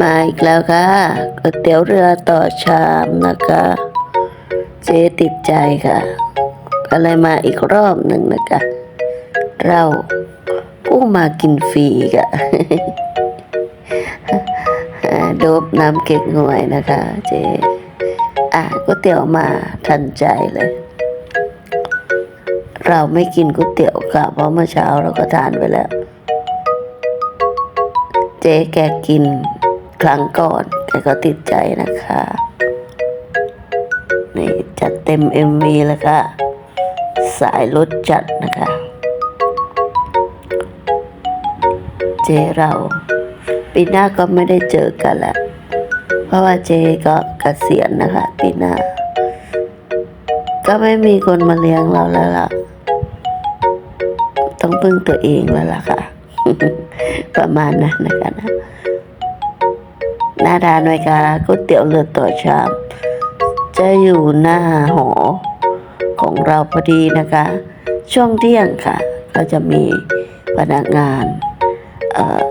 มาอีกแล้วค่ะก๋วยเตี๋ยวเรือต่อชามนะคะ เจ๊ติดใจค่ะก็เลยมาอีกรอบหนึ่งนะคะ เราผู้มากินฟรีค่ะโดบน้ำเก๊กหวยนะคะ เจ๊อะก๋วยเตี๋ยวมาทันใจเลย เราไม่กินก๋วยเตี๋ยวค่ะ เพราะเมื่อเช้าเราก็ทานไปแล้ว เจ๊แกกินครั้งก่อน แกก็ติดใจนะคะ นี่จัดเต็มเอ็มวีแล้วค่ะ สายรถจัดนะคะ เจเรา ปีหน้าก็ไม่ได้เจอกันล้วเพราะว่าเจก็เกษียณนะคะ ปีหน้า ก็ไม่มีคนมาเลี้ยงเราแล้วล่ะ ต้องพึ่งตัวเองแล้วล่ะค่ะ ประมาณนั้นนะคะนะหน้าทานไหมคะก๋วยเตี๋ยวเรือต่อชาม จะอยู่หน้าหอของเราพอดีนะคะ ช่วงเที่ยงค่ะ ก็จะมีพนักงานเอ่อ